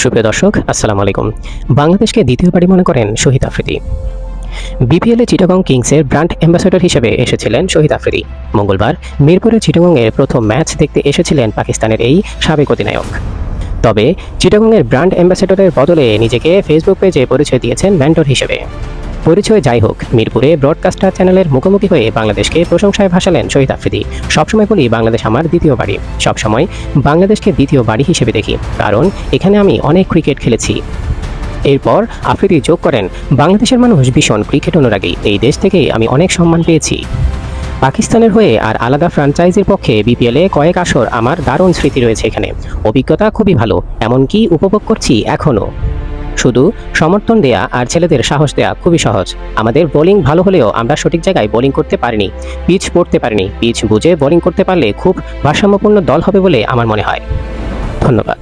সুপ্রিয় দর্শক, আসসালামু আলাইকুম। বাংলাদেশকে দ্বিতীয় মনে করেন শহীদ আফ্রিদি। বিপিএলে চিটাগং কিংসের ব্র্যান্ড অ্যাম্বাসেডর হিসেবে এসেছিলেন শহীদ আফ্রিদি। মঙ্গলবার মিরপুরে চিটাগংয়ের প্রথম ম্যাচ দেখতে এসেছিলেন পাকিস্তানের এই সাবেক অধিনায়ক। তবে, চিটাগংয়ের ব্র্যান্ড অ্যাম্বাসেডরের বদলে নিজেকে ফেসবুক পেজে পরিচয় দিয়েছেন ম্যান্টর হিসেবে। পরিচয় যাই হোক, মিরপুরে ব্রডকাস্টার চ্যানেলের মুখোমুখি হয়ে বাংলাদেশকে প্রশংসায় ভাসালেন শহীদ আফ্রিদি। সবসময় বলি বাংলাদেশ আমার দ্বিতীয় বাড়ি। সবসময় বাংলাদেশকে দ্বিতীয় বাড়ি হিসেবে দেখি, কারণ এখানে আমি অনেক ক্রিকেট খেলেছি। এরপর আফ্রিদি যোগ করেন, বাংলাদেশের মানুষ ভীষণ ক্রিকেট অনুরাগী, এই দেশ থেকেই আমি অনেক সম্মান পেয়েছি। পাকিস্তানের হয়ে আর আলাদা ফ্র্যাঞ্চাইজির পক্ষে বিপিএলে কয়েক আসর আমার দারুণ স্মৃতি রয়েছে এখানে। অভিজ্ঞতা খুবই ভালো, এমনকি উপভোগ করছি এখনও। শুধু সমর্থন দেয়া আর ছেলেদের সাহস দেয়া খুবই সহজ। আমাদের বোলিং ভালো হলেও আমরা সঠিক জায়গায় বোলিং করতে পারিনি। পিচ পড়তে পারিনি। পিচ বুঝে বোলিং করতে পারলে খুব ভারসাম্যপূর্ণ দল হবে বলে আমার মনে হয়। ধন্যবাদ।